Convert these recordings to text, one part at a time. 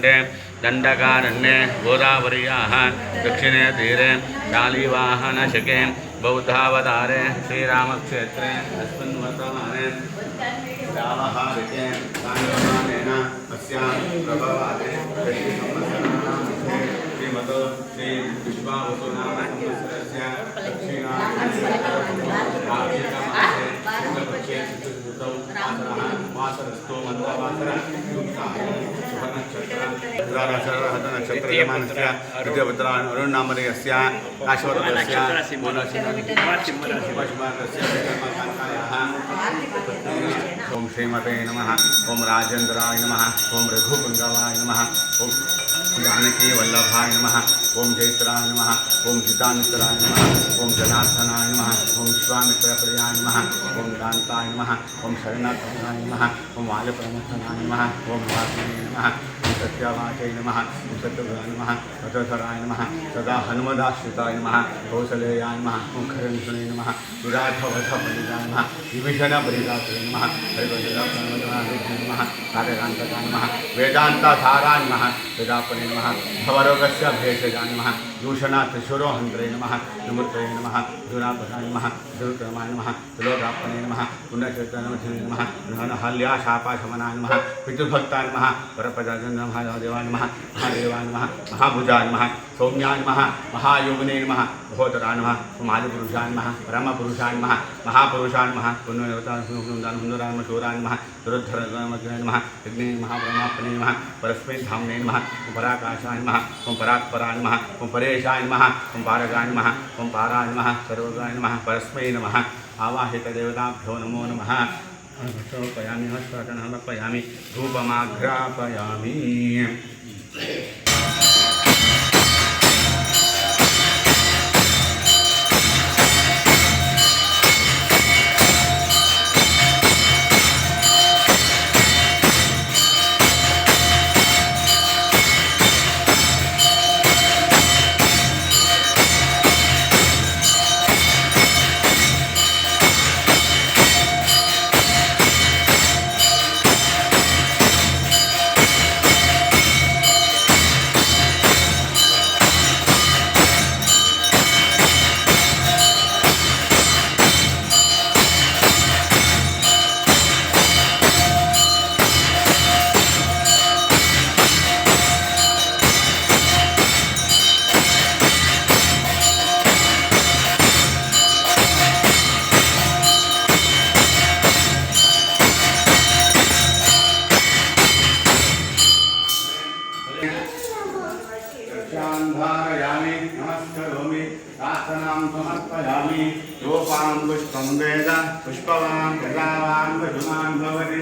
उत्तरखण्डे दण्डकारण्ये गोदावर्याः दक्षिणे तीरे शालीवाहनशके बौद्धावतारे श्रीरामक्षेत्रे अस्मिन् वर्तमाने वासरस्थो मन्दवासर शुभनक्षत्रहतनक्षत्रयमानस्य द्वितीयपुत्रान् अरुणनामधेयस्य काश्वरस्य ओम श्रीमते नमः ओम राजेन्द्राय नमः ओम रघुकुंडवाय नमः ओम जानकी वल्लभाय नमः ओम जैत्राय नमः ओम जितामित्राय नमः ओम जनार्दनाय नमः ओम विश्वामित्रप्रियाय नमः। ओम कान्ताय नमः। ओम शरणार्थनाय नमः। ओम वालप्रमथनाय नमः। ओम वासने नमः। सत्यवाचय नमः। ओम सत्यभ्राय नमः। रथधराय नमः। सदा हनुमदाश्रिताय नमः। कौसलेयाय नमः। ओम खरंसुने नमः। विराटवधपरिदाय नमः। विभीषणपरिदाते नमः। हरिवंशदाय नमः। कार्यकान्तकाय नमः। वेदान्ताधाराय नमः। वेदापने नमः। भवरोगस्य भेषजाय नमः। दूषणात्रिशूरोहन्त्रे नमः निमृतये नमः नम नमः धूक्रमाय नमः त्रिलोकापने नमः नम नमः नहल्याशापाशमनाय नमः, पितृभक्ताय नमः परपदाय नमः देवाय नमः, महादेवाय नमः, महाभुजाय नमः। सौम्याय नमः, महायोगिने नमः, महोदराय नमः मादिपुरुषाय नमः, परमपुरुषाय नमः, महापुरुषाय नमः नमः शूराय नमः दुरुद्धराय नमः यज्ञे नमः परमात्मने नमः परस्मै धाम्ने नमः ओं पराकाशाय नमः ओं परात्पराय नमः ओं परेशाय नमः ओं पारगाय नमः ओं पाराय नमः सर्वगाय नमः, परस्मै नमः, आवाहितदेवताभ्यो नमो नमः। समर्पयामि हस्ताटनं समर्पयामि, धूपमाघ्रापयामि। नमस्करोमि प्रार्थनां समर्पयामि योपां पुष्पं वेद पुष्पवान् प्रजावान् वधुमान् भवति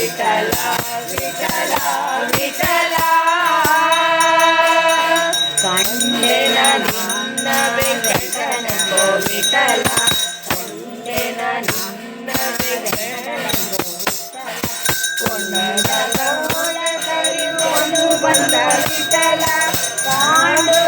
விட்டலா விட்டலா விட்டலா கண்டன நின்னவே கட்டனோ விட்டலா கண்டன வந்த விட்டலா காடு